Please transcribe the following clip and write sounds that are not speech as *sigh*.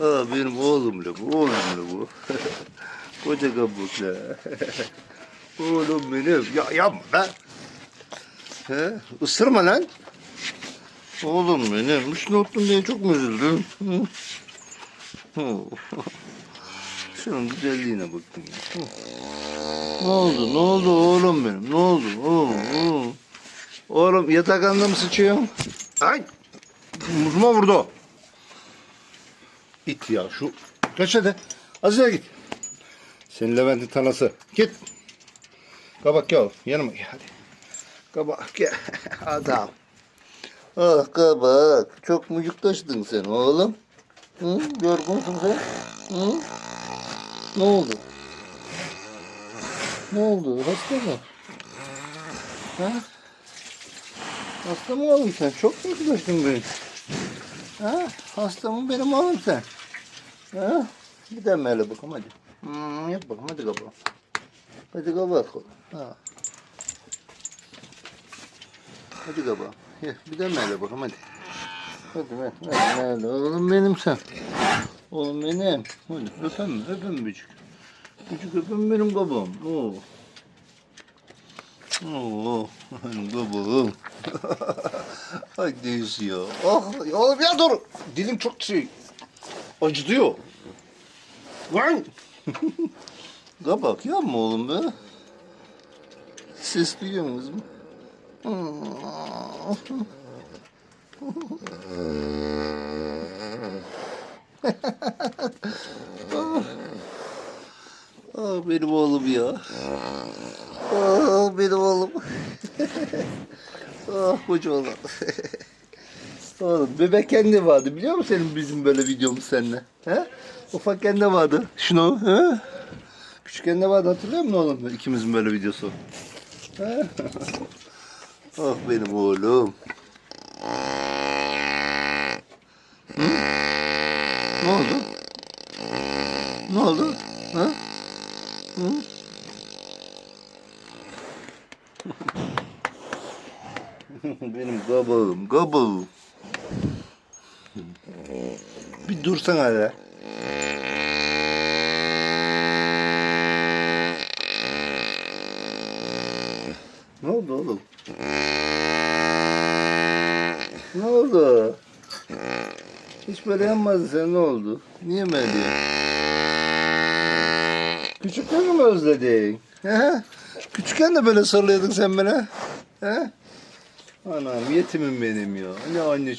Aa, benim oğlum la bu, oğlum la bu. *laughs* Koca kabuk la. *laughs* oğlum benim. Ya yapma lan. He? Isırma lan. Oğlum benim. Üstüne ottun diye çok mu üzüldün? Hı? Hı. *laughs* Şunun güzelliğine ya. Hı. Ne oldu? Ne oldu oğlum benim? Ne oldu? Oğlum, oğlum. Oğlum yatakhanada mı sıçıyorsun? Ay! Muzuma vurdu. Git ya şu. Kaç hadi. Azıcık git. Senin Levent'in tanası. Git. Kabak gel. Yanıma gel hadi. Kabak gel. *laughs* Adam. Ah kabak. Çok mucuklaştın sen oğlum. Hı? Yorgunsun sen. Hı? Ne oldu? Ne oldu? Hasta mı? Ha? Hasta mı oğlum sen? Çok mu mucuklaştın benim? Ha? Hasta mı benim oğlum sen? Ha? Bir de böyle bakalım hadi. Hmm, yap bakalım hadi kapat. Hadi kapat. Ha. Hadi kapat. Ya, bir de böyle bakalım hadi. Hadi ver. Hadi ver. Oğlum benim sen. Oğlum benim. Hadi öpem öpem bücük. Bücük öpem benim babam. Oo. Oo, benim babam. *laughs* Ay neyse ya. Ah, oğlum ya dur. Dilim çok şey. Acıtıyor. Lan. *laughs* Kabak yapma oğlum be. Ses duyuyor musunuz mu? *laughs* Ah benim oğlum ya. Ah benim oğlum. *laughs* ah koca oğlum. oğlum bebekken de vardı biliyor musun senin bizim böyle videomuz seninle? He? Ufakken de vardı. Şunu he? Küçükken de vardı hatırlıyor musun oğlum ikimizin böyle videosu? He? ah benim oğlum. Hı? Ne oldu? Ne oldu? Ha? Hı? *laughs* Benim kabağım, kabağım. Bir dursana hele. Ne oldu oğlum? Ne oldu? Hiç böyle yanmazdın sen ne oldu? Niye böyle? Küçükken mi özledin? He? Küçükken de böyle sarılıyordun sen bana. He? Anam yetimim benim ya. Ne anne